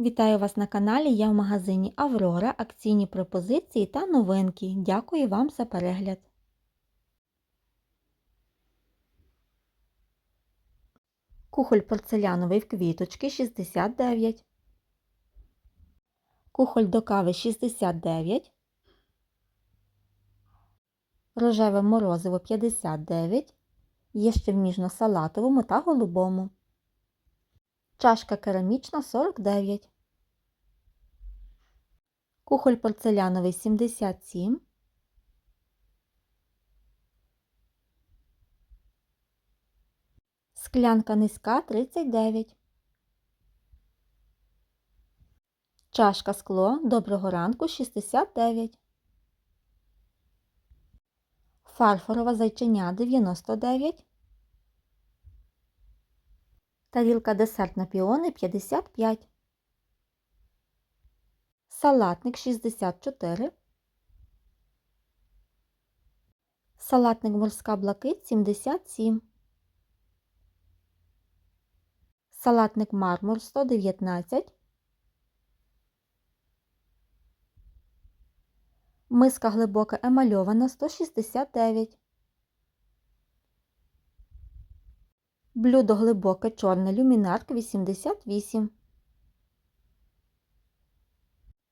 Вітаю вас на каналі. Я в магазині Аврора. Акційні пропозиції та новинки. Дякую вам за перегляд. Кухоль порцеляновий в квіточки 69. Кухоль до кави 69. Рожеве морозиво 59. Є ще в ніжно-салатовому та голубому. Чашка керамічна 49. Кухоль порцеляновий 77. Склянка низька 39. Чашка скло доброго ранку 69. Фарфорова зайчиня 99. Тарілка десерт на піони 55. Салатник 64. Салатник морська блакить 77. Салатник мармур 119. Миска глибока емальована 169. Блюдо глибоке чорне люмінарк 88.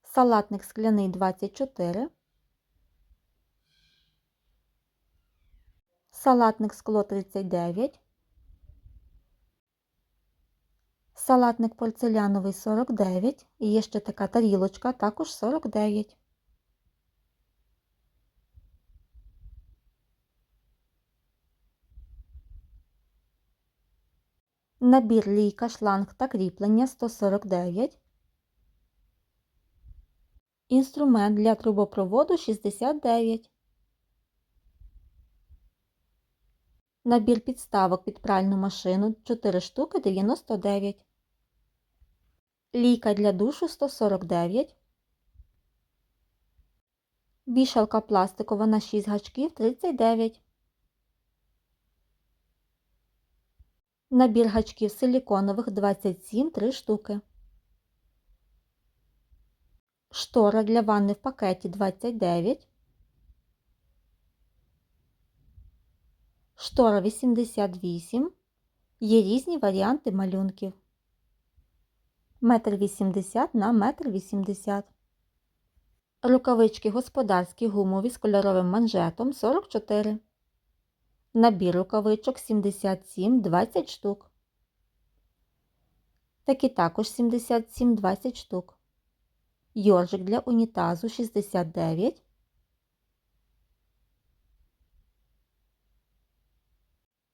Салатник скляний 24. Салатник скло 39. Салатник порцеляновий 49. І є ще така тарілочка, також 49. Набір лійка, шланг та кріплення 149. Інструмент для трубопроводу 69. Набір підставок під пральну машину 4 штуки 99. Лійка для душу 149. Вішалка пластикова на 6 гачків 39. Набір гачків силіконових 27 3 штуки. Штора для ванни в пакеті 29. Штора 88. Є різні варіанти малюнків. Метр 80 на метр 80. Рукавички господарські гумові з кольоровим манжетом 44. Набір рукавичок 77 20 штук. Такі також 77 20 штук. Йоржик для унітазу 69.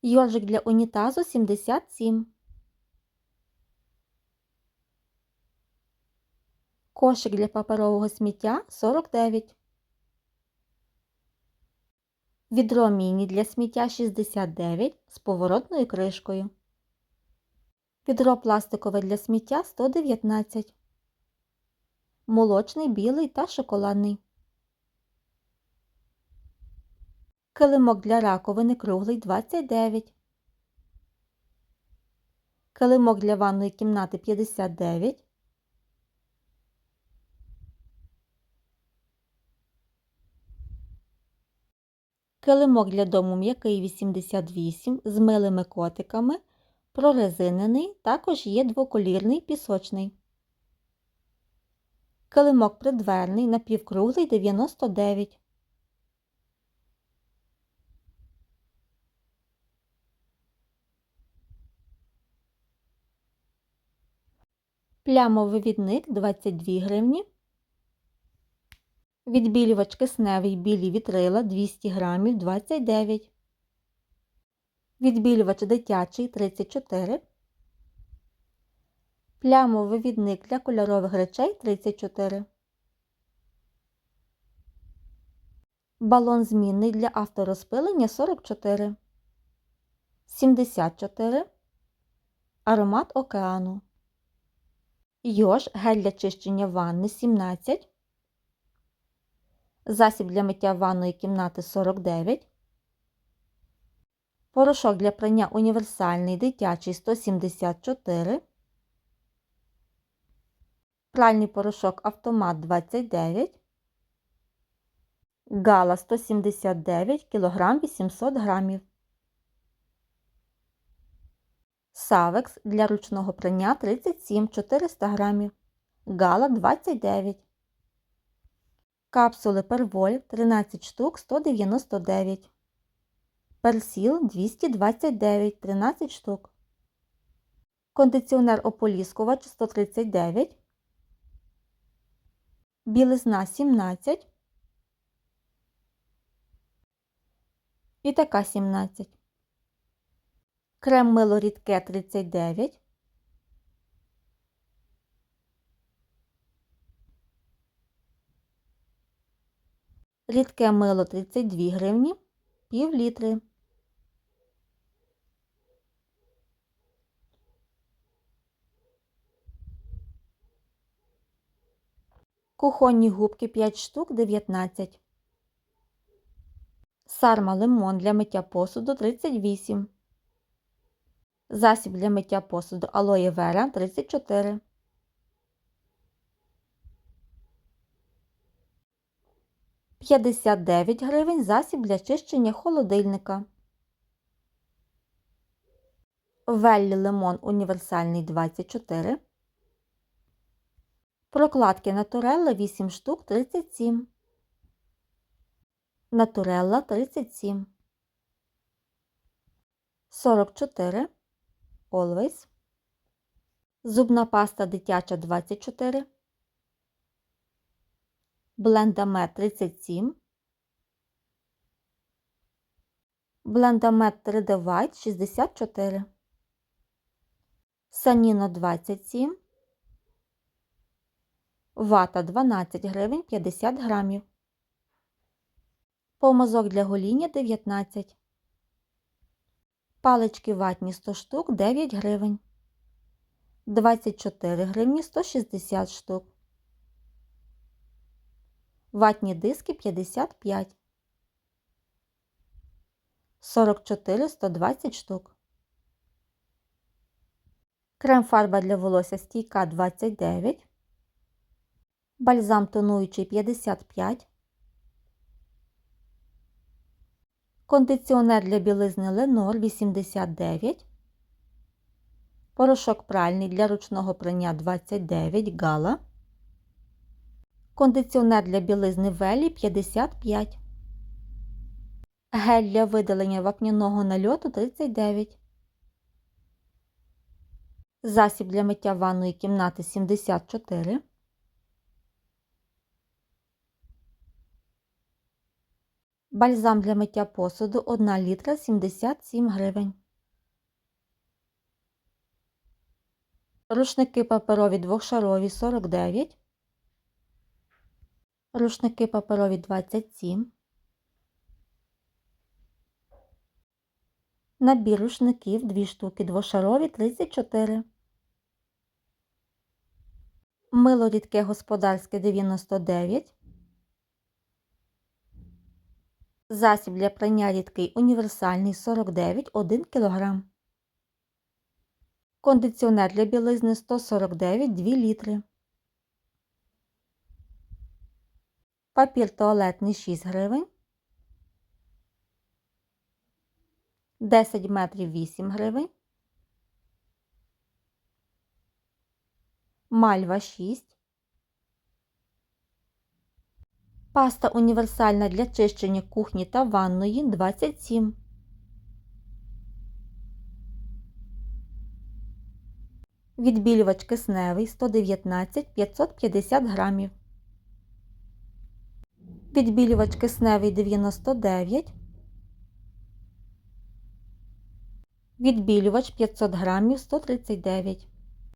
Йоржик для унітазу 77. Кошик для паперового сміття 49. Відро міні для сміття 69 з поворотною кришкою. Відро пластикове для сміття 119. Молочний, білий та шоколадний. Килимок для раковини круглий 29. Килимок для ванної кімнати 59. Килимок для дому м'який 88 з милими котиками, прорезинений, також є двоколірний пісочний. Килимок придверний напівкруглий 99. Плямовий відник 22 гривні. Відбілювач кисневий білі вітрила 200 грамів 29. Відбілювач дитячий 34. Плямовий відник для кольорових речей 34. Балон змінний для авторозпилення 44. 74. Аромат океану. Йош гель для чищення ванни 17. Засіб для миття ванної кімнати 49. Порошок для прання універсальний дитячий 174. Пральний порошок автомат 29, гала 179 кг 800 грамів. Савекс для ручного прання 37 400 грамів. Гала 29. Капсули Перволь 13 штук 199. Персіл 229 13 штук. Кондиціонер ополіскувач 139. Білизна 17. І така 17. Крем мило рідке 39. Рідке мило 32 гривні, пів літри. Кухонні губки 5 штук 19. Сарма лимон для миття посуду 38. Засіб для миття посуду алоє вера 34. П'ятдесят дев'ять гривень засіб для чищення холодильника. Веллі лимон універсальний 24. Прокладки Натурелла 8 штук 37. Натурелла 37. 44. Always. Зубна паста дитяча 24. Блендамет 37. Блендамет 3D White 64. Саніно 27. Вата 12 гривень 50 грамів. Помазок для гоління 19. Палички ватні 100 штук 9 гривень. 24 гривні 160 штук. Ватні диски 55. 44 120 штук. Крем фарба для волосся стійка 29. Бальзам тонуючий 55. Кондиціонер для білизни Ленор 89. Порошок пральний для ручного прання 29 гала. Кондиціонер для білизни Велі 55. Гель для видалення вапняного нальоту 39. Засіб для миття ванної кімнати 74. Бальзам для миття посуду 1 літра 77 гривень. Рушники паперові двохшарові 49. Рушники паперові 27. Набір рушників 2 штуки двошарові 34. Мило рідке господарське 99. Засіб для прання рідкий універсальний 49 1 кг. Кондиціонер для білизни 149 2 літри. Папір туалетний 6 гривень. 10 метрів 8 гривень. Мальва 6. Паста універсальна для чищення кухні та ванної 27. Відбілювач кисневий 119 550 грамів. Відбілювач кисневий 99. Відбілювач 500 грамів 139.